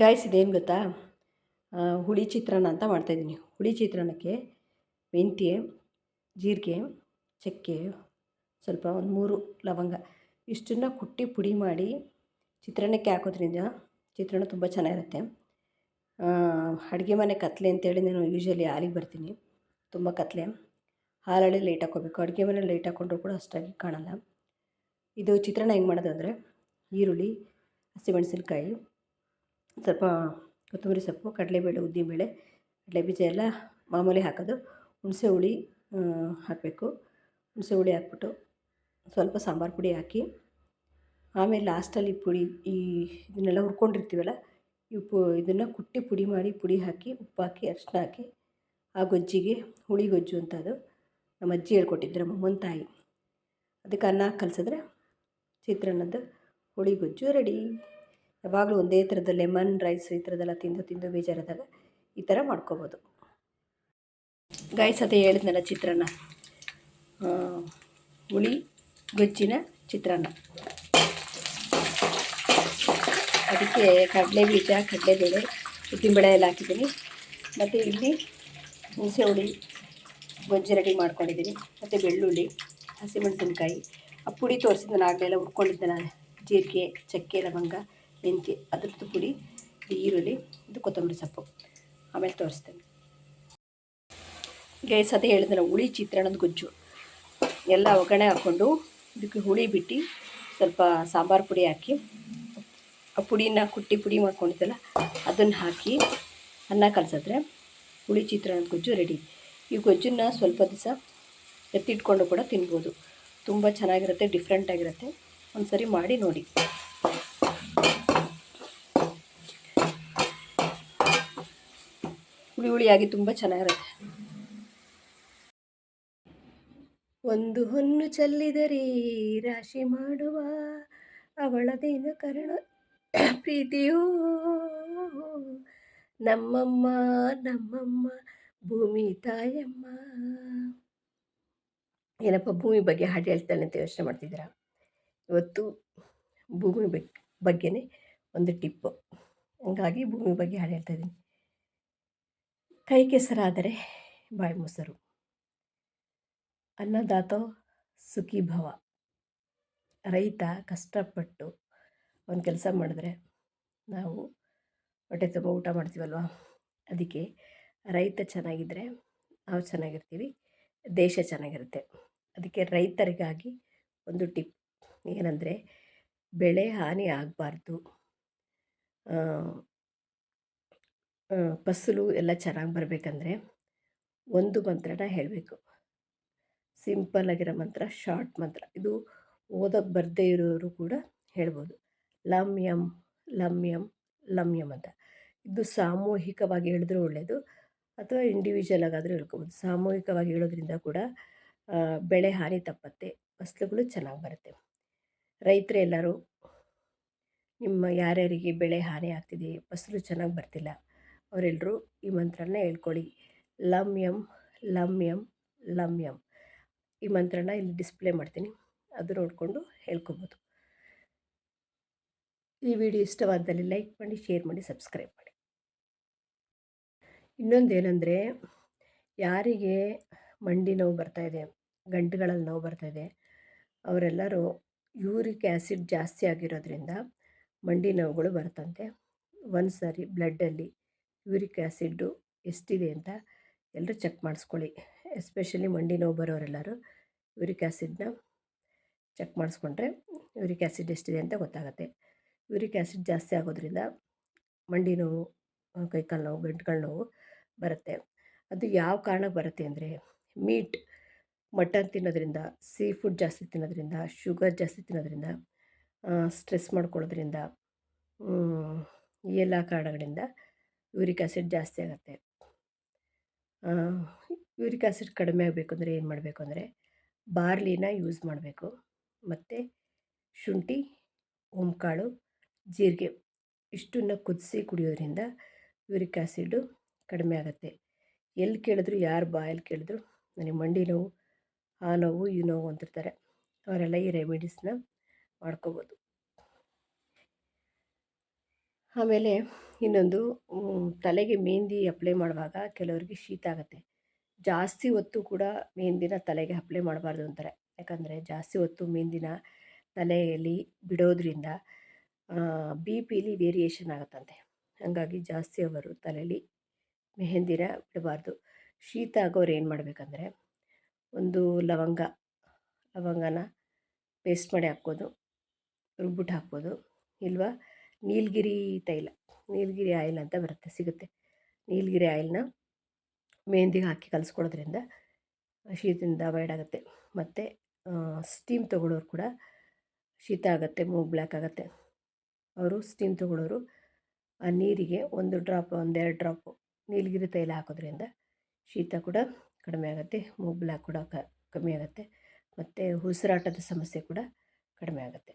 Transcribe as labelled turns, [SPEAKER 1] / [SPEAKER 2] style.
[SPEAKER 1] Guys ಇದೇನು ಗೊತ್ತಾ? ಹುಳಿ ಚಿತ್ರಾನ್ನ ಅಂತ ಮಾಡ್ತಾಯಿದ್ದೀನಿ ಹುಳಿ ಚಿತ್ರಾನ್ನಕ್ಕೆ ಮೆಂತ್ಯ, ಜೀರಿಗೆ, ಚಕ್ಕೆ, ಸ್ವಲ್ಪ ಒಂದು ಮೂರು ಲವಂಗ ಇಷ್ಟನ್ನು ಕುಟ್ಟಿ ಪುಡಿ ಮಾಡಿ ಚಿತ್ರಾನ್ನಕ್ಕೆ ಹಾಕೋದ್ರಿಂದ ಚಿತ್ರಾನ್ನ ತುಂಬ ಚೆನ್ನಾಗಿರುತ್ತೆ. ಅಡುಗೆ ಮನೆ ಕತ್ಲೆ ಅಂತೇಳಿ ನಾನು ಯೂಶ್ವಲಿ ಹಾಲಿಗೆ ಬರ್ತೀನಿ. ತುಂಬ ಕತ್ಲೆ. ಹಾಲಲ್ಲಿ ಲೈಟ್ ಹಾಕ್ಕೋಬೇಕು. ಅಡುಗೆ ಮನೆ ಲೈಟ್ ಹಾಕ್ಕೊಂಡ್ರೂ ಕೂಡ ಅಷ್ಟಾಗಿ ಕಾಣಲ್ಲ. ಇದು ಚಿತ್ರಾನ್ನ ಹೆಂಗೆ ಮಾಡೋದು ಅಂದರೆ ಈರುಳ್ಳಿ, ಹಸಿಮೆಣಸಿನ್ಕಾಯಿ ಸ್ವಲ್ಪ ಕೊತ್ತಂಬರಿ ಸೊಪ್ಪು, ಕಡಲೆಬೇಳೆ, ಉದ್ದಿನಬೇಳೆ ಕಡಲೆಬೀಜ ಎಲ್ಲ ಮಾಮೂಲಿ ಹಾಕೋದು. ಹುಣಸೆ ಹುಳಿ ಹಾಕಬೇಕು. ಹುಣಸೆ ಹುಳಿ ಹಾಕ್ಬಿಟ್ಟು ಸ್ವಲ್ಪ ಸಾಂಬಾರು ಪುಡಿ ಹಾಕಿ, ಆಮೇಲೆ ಲಾಸ್ಟಲ್ಲಿ ಪುಡಿ, ಈ ಇದನ್ನೆಲ್ಲ ಹುರ್ಕೊಂಡಿರ್ತೀವಲ್ಲ, ಈ ಪು, ಇದನ್ನು ಕುಟ್ಟಿ ಪುಡಿ ಮಾಡಿ ಪುಡಿ ಹಾಕಿ, ಉಪ್ಪು ಹಾಕಿ ಅರಿಶಿನ ಹಾಕಿ, ಆ ಗೊಜ್ಜಿಗೆ ಹುಳಿ ಗೊಜ್ಜು ಅಂತ ಅದು ನಮ್ಮ ಅಜ್ಜಿ ಹೇಳ್ಕೊಟ್ಟಿದ್ದರು ನಮ್ಮ ತಾಯಿ. ಅದಕ್ಕೆ ಅನ್ನ ಕಲಿಸಿದ್ರೆ ಚಿತ್ರಾನ್ನದ ಹುಳಿ ಗೊಜ್ಜು ರೆಡಿ ಯಾವಾಗಲೂ ಒಂದೇ ಥರದ ಲೆಮನ್ ರೈಸ್ ಈ ಥರದ್ದೆಲ್ಲ ತಿಂದು ತಿಂದು ಬೇಜಾರಾದಾಗ ಈ ಥರ ಮಾಡ್ಕೋಬೋದು. ಗಾಯಸ್, ಅದೇ ಹೇಳಿದ್ನಲ್ಲ ಚಿತ್ರಾನ್ನ. ಹುಳಿ, ಗೊಜ್ಜಿನ ಚಿತ್ರಾನ್ನ. ಅದಕ್ಕೆ ಕಡಲೆ ಬೀಜ ಕಡಲೆಬೇಳೆ, ಉದ್ದಿನಬೇಳೆ ಎಲ್ಲ ಹಾಕಿದ್ದೀನಿ. ಮತ್ತು ಇಲ್ಲಿ ಹುಣಸೆ ಹುಳಿ, ಗೊಜ್ಜು ರೆಡಿ ಮಾಡ್ಕೊಂಡಿದ್ದೀನಿ. ಮತ್ತು ಬೆಳ್ಳುಳ್ಳಿ, ಹಸಿಮೆಣಸಿನ್ಕಾಯಿ, ಆ ಪುಡಿ ತೋರಿಸಿದ್ದು ಆಗಲೆಲ್ಲ ಹುರ್ಕೊಂಡಿದ್ದೆ ನಾನು. ಜೀರಿಗೆ, ಚಕ್ಕೆ, ಲವಂಗ. ಮೆಂತ್ಯ ಅದ್ರದ್ದು ಪುಡಿ ಈರುಳ್ಳಿ, ಇದು ಕೊತ್ತಂಬರಿ ಸೊಪ್ಪು. ಆಮೇಲೆ ತೋರಿಸ್ತೇನೆ. ಗೈಸ್, ಅದೇ ಹೇಳಿದ್ರೆ ಹುಳಿ ಚಿತ್ರಾನ್ನದ ಗೊಜ್ಜು. ಎಲ್ಲ ಒಗ್ಗರಣೆ ಹಾಕ್ಕೊಂಡು ಇದಕ್ಕೆ ಹುಳಿ ಬಿಟ್ಟು ಸ್ವಲ್ಪ ಸಾಂಬಾರು ಪುಡಿ ಹಾಕಿ, ಆ ಪುಡಿನ ಕುಟ್ಟಿ ಪುಡಿ ಮಾಡ್ಕೊಂಡಿದ್ದಲ್ಲ, ಅದನ್ನು ಹಾಕಿ ಅನ್ನ ಕಲಸಿದ್ರೆ ಹುಳಿ ಚಿತ್ರಾನ್ನದ ಗೊಜ್ಜು ರೆಡಿ ಈ ಗೊಜ್ಜನ್ನ ಸ್ವಲ್ಪ ದಿವಸ ಎತ್ತಿಟ್ಕೊಂಡು ಕೂಡ ತಿನ್ಬೋದು. ತುಂಬ ಚೆನ್ನಾಗಿರುತ್ತೆ ಡಿಫ್ರೆಂಟಾಗಿರುತ್ತೆ ಒಂದು ಸರಿ ಮಾಡಿ ನೋಡಿ. ಹುಳಿಯಾಗಿ ತುಂಬ ಚೆನ್ನಾಗಿರುತ್ತೆ. ಒಂದು ಹೊನ್ನು ಚೆಲ್ಲಿದರೆ ರಾಶಿ ಮಾಡುವ ಅವಳದೇನು ಕರುಣ? ಪ್ರೀತಿಯೋ ನಮ್ಮಮ್ಮ ನಮ್ಮಮ್ಮ, ಭೂಮಿ ತಾಯಮ್ಮ. ಏನಪ್ಪ, ಭೂಮಿ ಬಗ್ಗೆ ಹಾಡು ಹೇಳ್ತಾನೆ ಅಂತ ಯೋಚನೆ ಮಾಡ್ತಿದ್ದೀರಾ? ಇವತ್ತು ಭೂಮಿ ಬಗ್ಗೆ ಬಗ್ಗೆನೇ ಒಂದು ಟಿಪ್ಪು. ಹಂಗಾಗಿ ಭೂಮಿ ಬಗ್ಗೆ ಹಾಡು ಹೇಳ್ತಾ ಇದ್ದೀನಿ. ಕೈ ಕೆಸರಾದರೆ ಬಾಯಿ ಮೊಸರು. ಅನ್ನದಾತೋ ಸುಖಿ ಭವ ರೈತ ಕಷ್ಟಪಟ್ಟು ಒಂದು ಕೆಲಸ ಮಾಡಿದ್ರೆ ನಾವು ಹೊಟ್ಟೆ ತುಂಬ ಊಟ ಮಾಡ್ತೀವಲ್ವ? ಅದಕ್ಕೆ ರೈತ ಚೆನ್ನಾಗಿದ್ದರೆ ನಾವು ಚೆನ್ನಾಗಿರ್ತೀವಿ, ದೇಶ ಚೆನ್ನಾಗಿರುತ್ತೆ. ಅದಕ್ಕೆ ರೈತರಿಗಾಗಿ ಒಂದು ಟಿಪ್ ಏನಂದರೆ, ಬೆಳೆ ಹಾನಿ ಆಗಬಾರ್ದು. ಫಸಲು ಎಲ್ಲ ಚೆನ್ನಾಗಿ ಬರಬೇಕಂದ್ರೆ ಒಂದು ಮಂತ್ರನ ಹೇಳಬೇಕು. ಸಿಂಪಲ್ ಆಗಿರೋ ಮಂತ್ರ, ಶಾರ್ಟ್ ಮಂತ್ರ. ಇದು ಓದೋಕ್ಕೆ ಬರದೇ ಇರೋರು ಕೂಡ ಹೇಳ್ಬೋದು. ಲಮ್ ಯಮ್ ಲಮ್ ಯಮ್ ಲಮ್ ಯಮ್ ಅಂತ. ಇದು ಸಾಮೂಹಿಕವಾಗಿ ಹೇಳಿದ್ರೂ ಒಳ್ಳೆಯದು ಅಥವಾ ಇಂಡಿವಿಜುವಲ್ ಆಗಾದರೂ ಹೇಳ್ಕೊಬೋದು. ಸಾಮೂಹಿಕವಾಗಿ ಹೇಳೋದ್ರಿಂದ ಕೂಡ ಬೆಳೆ ಹಾನಿ ತಪ್ಪತ್ತೆ, ಫಸಲುಗಳು ಚೆನ್ನಾಗಿ ಬರುತ್ತೆ. ರೈತರು ಎಲ್ಲರೂ, ನಿಮ್ಮ ಯಾರ್ಯಾರಿಗೆ ಬೆಳೆ ಹಾನಿ ಆಗ್ತಿದೆ, ಫಸಲು ಚೆನ್ನಾಗಿ ಬರ್ತಿಲ್ಲ ಅವರೆಲ್ಲರೂ ಈ ಮಂತ್ರನ ಹೇಳ್ಕೊಳ್ಳಿ ಲಮ್ ಯಂ ಲಮ್ ಯಂ ಲಮ್ ಯಂ ಈ ಮಂತ್ರನ ಇಲ್ಲಿ ಡಿಸ್ಪ್ಲೇ ಮಾಡ್ತೀನಿ. ಅದು ನೋಡಿಕೊಂಡು ಹೇಳ್ಕೊಬೋದು. ಈ ವಿಡಿಯೋ ಇಷ್ಟವಾದಲ್ಲಿ ಲೈಕ್ ಮಾಡಿ, ಶೇರ್ ಮಾಡಿ, ಸಬ್ಸ್ಕ್ರೈಬ್ ಮಾಡಿ. ಇನ್ನೊಂದೇನೆಂದರೆ, ಯಾರಿಗೆ ಮಂಡಿ ನೋವು ಬರ್ತಾಯಿದೆ ಗಂಟುಗಳಲ್ಲಿ ನೋವು ಬರ್ತಾಯಿದೆ ಅವರೆಲ್ಲರೂ ಯೂರಿಕ್ ಆ್ಯಸಿಡ್ ಜಾಸ್ತಿ ಆಗಿರೋದ್ರಿಂದ ಮಂಡಿ ನೋವುಗಳು ಬರುತ್ತಂತೆ. ಒಂದು ಸಾರಿ ಬ್ಲಡ್ಡಲ್ಲಿ ಯೂರಿಕ್ ಆ್ಯಸಿಡ್ಡು ಎಷ್ಟಿದೆ ಅಂತ ಎಲ್ಲರೂ ಚೆಕ್ ಮಾಡಿಸ್ಕೊಳ್ಳಿ. ಎಸ್ಪೆಷಲಿ ಮಂಡಿ ನೋವು ಬರೋರೆಲ್ಲರೂ ಯೂರಿಕ್ ಆ್ಯಸಿಡ್ನ ಚೆಕ್ ಮಾಡಿಸ್ಕೊಂಡ್ರೆ ಯೂರಿಕ್ ಆ್ಯಸಿಡ್ ಎಷ್ಟಿದೆ ಅಂತ ಗೊತ್ತಾಗುತ್ತೆ. ಯೂರಿಕ್ ಆ್ಯಸಿಡ್ ಜಾಸ್ತಿ ಆಗೋದ್ರಿಂದ ಮಂಡಿ ನೋವು ಕೈಕಾಲು ನೋವು, ಗಂಟುಗಳ ನೋವು ಬರುತ್ತೆ. ಅದು ಯಾವ ಕಾರಣಕ್ಕೆ ಬರುತ್ತೆ ಅಂದರೆ ಮೀಟ್, ಮಟನ್ ತಿನ್ನೋದ್ರಿಂದ, ಸೀ ಫುಡ್ ಜಾಸ್ತಿ ತಿನ್ನೋದ್ರಿಂದ, ಶುಗರ್ ಜಾಸ್ತಿ ತಿನ್ನೋದ್ರಿಂದ ಸ್ಟ್ರೆಸ್ ಮಾಡ್ಕೊಳ್ಳೋದ್ರಿಂದ ಈ ಎಲ್ಲ ಕಾರಣಗಳಿಂದ ಯೂರಿಕ್ ಆ್ಯಸಿಡ್ ಜಾಸ್ತಿ ಆಗುತ್ತೆ. ಯೂರಿಕ್ ಆ್ಯಸಿಡ್ ಕಡಿಮೆ ಆಗಬೇಕು ಅಂದರೆ ಏನು ಮಾಡಬೇಕು ಅಂದರೆ ಬಾರ್ಲಿನ ಯೂಸ್ ಮಾಡಬೇಕು. ಮತ್ತು ಶುಂಠಿ, ಓಂಕಾಳು, ಜೀರಿಗೆ ಇಷ್ಟನ್ನು ಕುದಿಸಿ ಕುಡಿಯೋದ್ರಿಂದ ಯೂರಿಕ್ ಆ್ಯಸಿಡು ಕಡಿಮೆ ಆಗುತ್ತೆ. ಎಲ್ಲಿ ಕೇಳಿದ್ರು, ಯಾರು ಬಾಯಲ್ಲಿ ಕೇಳಿದ್ರು, ನನಗೆ ಮಂಡಿ ನೋವು, ಆ ನೋವು, ಈ ನೋವು ಅಂತಿರ್ತಾರೆ. ಅವರೆಲ್ಲ ಈ ರೆಮಿಡೀಸ್ನ ಮಾಡ್ಕೋಬೋದು. ಆಮೇಲೆ ಇನ್ನೊಂದು ತಲೆಗೆ ಮೆಹಂದಿ ಅಪ್ಲೈ ಮಾಡುವಾಗ ಕೆಲವರಿಗೆ ಶೀತ ಆಗುತ್ತೆ. ಜಾಸ್ತಿ ಹೊತ್ತು ಕೂಡ ಮೆಹಂದಿನ ತಲೆಗೆ ಅಪ್ಲೈ ಮಾಡಬಾರ್ದು ಅಂತಾರೆ. ಯಾಕಂದರೆ ಜಾಸ್ತಿ ಹೊತ್ತು ಮೆಹಂದಿನ ತಲೆಯಲ್ಲಿ ಬಿಡೋದ್ರಿಂದ ಬಿ ಪಿಲಿ ವೇರಿಯೇಷನ್ ಆಗುತ್ತಂತೆ. ಹಾಗಾಗಿ ಜಾಸ್ತಿ ಅವರು ತಲೆಯಲ್ಲಿ ಮೆಹಂದಿನ ಬಿಡಬಾರ್ದು. ಶೀತ ಆಗೋರು ಏನು ಮಾಡಬೇಕಂದ್ರೆ, ಒಂದು ಲವಂಗ, ಲವಂಗನ ಪೇಸ್ಟ್ ಮಾಡಿ ಹಾಕ್ಬೋದು. ರುಬ್ಬಿಟ್ಟು ಹಾಕ್ಬೋದು. ಇಲ್ವಾ? ನೀಲಗಿರಿ ತೈಲ, ನೀಲಗಿರಿ ಆಯಿಲ್ ಅಂತ ಬರುತ್ತೆ, ಸಿಗುತ್ತೆ. ನೀಲಗಿರಿ ಆಯಿಲ್ನ ಮೆಹಂದಿಗೆ ಹಾಕಿ ಕಲಿಸ್ಕೊಳ್ಳೋದ್ರಿಂದ ಶೀತದಿಂದ ಅವಾಯ್ಡ್ ಆಗುತ್ತೆ. ಮತ್ತು ಸ್ಟೀಮ್ ತೊಗೊಳೋರು ಕೂಡ ಶೀತ ಆಗುತ್ತೆ ಮೂಗು ಬ್ಲ್ಯಾಕ್ ಆಗುತ್ತೆ. ಅವರು ಸ್ಟೀಮ್ ತೊಗೊಳೋರು ಆ ನೀರಿಗೆ ಒಂದು ಡ್ರಾಪ್ ಒಂದೆರಡು ಡ್ರಾಪ್ ನೀಲಗಿರಿ ತೈಲ ಹಾಕೋದ್ರಿಂದ ಶೀತ ಕೂಡ ಕಡಿಮೆ ಆಗುತ್ತೆ ಮೂಗು ಬ್ಲ್ಯಾಕ್ ಕೂಡ ಕಮ್ಮಿ ಆಗುತ್ತೆ. ಮತ್ತು ಉಸಿರಾಟದ ಸಮಸ್ಯೆ ಕೂಡ ಕಡಿಮೆ ಆಗುತ್ತೆ.